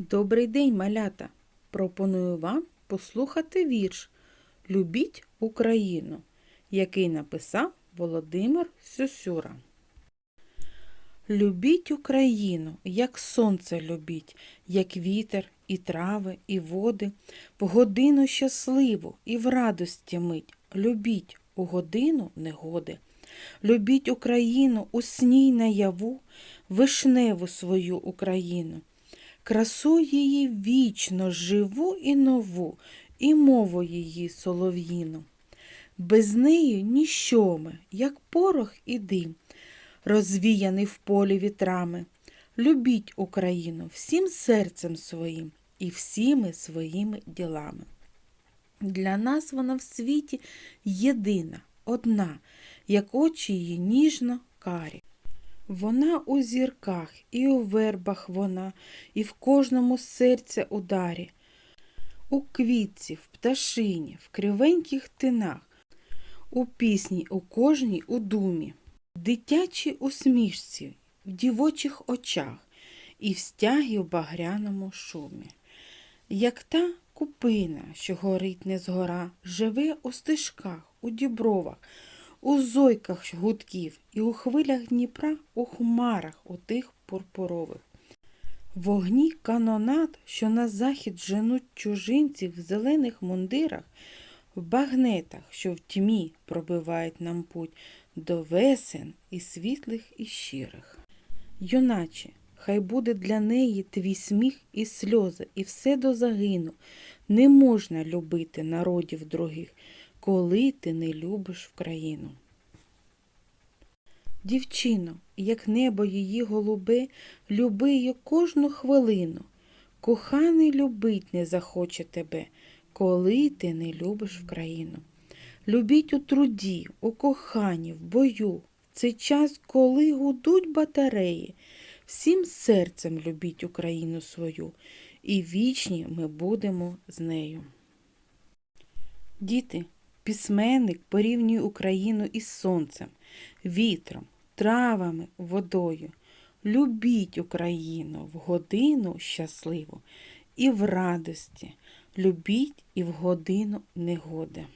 Добрий день, малята! Пропоную вам послухати вірш Любіть Україну, який написав Володимир Сюсюра. Любіть Україну, як сонце любіть, як вітер, і трави, і води, в годину щасливу і в радості мить. Любіть у годину негоди. Любіть Україну у сні й наяву, вишневу свою Україну. Красу її вічно живу і нову, і мову її солов'їну. Без неї ніщо ми, як порох і дим, розвіяний в полі вітрами. Любіть Україну всім серцем своїм і всіми своїми ділами. Для нас вона в світі єдина, одна, як очі її ніжно карі. Вона у зірках, і у вербах вона, і в кожному серця ударі, у квітці, в пташині, в кривеньких тинах, у пісні у кожній у думі, в дитячій усмішці, в дівочих очах і в стягі в багряному шумі. Як та купина, що горить не згора, живе у стежках, у дібровах, у зойках гудків і у хвилях Дніпра, у хмарах у тих пурпурових. Вогні канонат, що на захід женуть чужинців в зелених мундирах, в багнетах, що в тьмі пробивають нам путь до весен і світлих, і щирих. Юначе, хай буде для неї твій сміх і сльози, і все до загину. Не можна любити народів других, коли ти не любиш країну. Дівчино, як небо її голубе, люби її кожну хвилину. Коханий любить не захоче тебе, коли ти не любиш країну. Любіть у труді, у коханні, в бою, в цей час, коли гудуть батареї. Всім серцем любіть Україну свою, і вічні ми будемо з нею. Діти, письменник порівнює Україну із сонцем, вітром, травами, водою. Любіть Україну в годину щасливу і в радості. Любіть і в годину негоди.